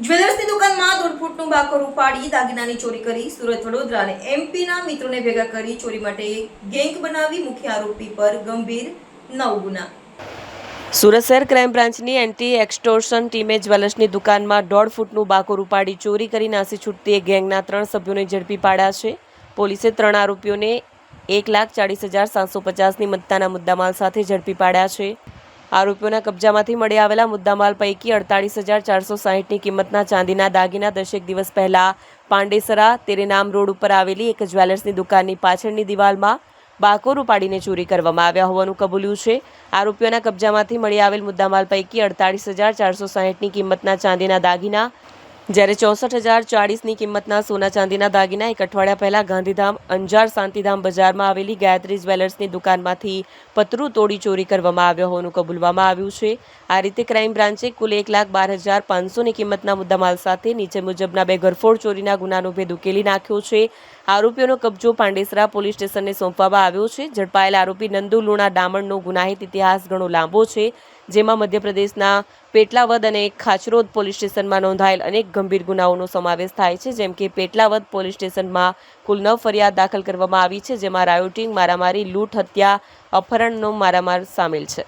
જ્વેલર્સની દુકાનમાં દોઢ બાકર ઉપાડી દાગીનાની ચોરી કરી સુરત વડોદરા અને એમપીના મિત્રોને ભેગા કરી ચોરી માટે ગેંગ બનાવી મુખ્ય આરોપી પર ગંભીર નવ ગુના. સુરત શહેર ક્રાઇમ બ્રાન્ચની એન્ટી એક્સટોર્શન ટીમે જ્વેલર્સની દુકાનમાં દોઢ ફૂટનું બાકોર ઉપાડી ચોરી કરી નાસી છૂટતી એ ગેંગના ત્રણ સભ્યોને ઝડપી પાડ્યા છે. પોલીસે ત્રણ આરોપીઓને એક લાખ ચાળીસ હજાર સાતસો પચાસની મત્તાના મુદ્દામાલ સાથે ઝડપી પાડ્યા છે. આરોપીઓના કબજામાંથી મળી આવેલા મુદ્દામાલ પૈકી અડતાળીસ હજાર ચારસો સાહીઠની કિંમતના ચાંદીના દાગીના દશેક દિવસ પહેલા પાંડેસરા તેરેનામ રોડ ઉપર આવેલી એક જ્વેલર્સની દુકાનની પાછળની દિવાલમાં બાકોર ઉપાડીને ચોરી કરવામાં આવ્યા હોવાનું કબૂલ્યું છે. આરોપીઓના કબજામાંથી મળી આવેલ મુદ્દામાલ પૈકી અડતાળીસ હજાર ચારસો સાહીઠની કિંમતના ચાંદીના દાગીના જ્યારે ચોસઠ હજાર ચાળીસની કિંમતના સોના ચાંદીના દાગીના એક અઠવાડિયા પહેલા ગાંધીધામ, અંજાર શાંતિધામ બજારમાં આવેલી ગાયત્રી જ્વેલર્સની દુકાનમાંથી પતરું તોડી ચોરી કરવામાં આવ્યો હોવાનું કબૂલવામાં આવ્યું છે. આ રીતે ક્રાઇમ બ્રાન્ચે કુલ એક લાખ બાર હજાર પાંચસોની કિંમતના મુદ્દામાલ સાથે નીચે મુજબના બે ગરફોડ ચોરીના ગુનાનો ભેદ ઉકેલી નાખ્યો છે. આરોપીઓનો કબજો પાંડેસરા પોલીસ સ્ટેશનને સોંપવામાં આવ્યો છે. ઝડપાયેલ આરોપી નંદુ લુણા ડામણનો ગુનાહિત ઇતિહાસ ઘણો લાંબો છે, જેમાં મધ્યપ્રદેશના પેટલાવદ અને ખાચરોદ પોલીસ સ્ટેશનમાં નોંધાયેલ અનેક ગંભીર ગુનાઓનો સમાવેશ થાય છે. જેમ કે પેટલાવદ પોલીસ સ્ટેશનમાં કુલ નવ ફરિયાદ દાખલ કરવામાં આવી છે, જેમાં રાયોટિંગ, મારામારી, લૂંટ, હત્યા, અપહરણનો મારામાર સામેલ છે.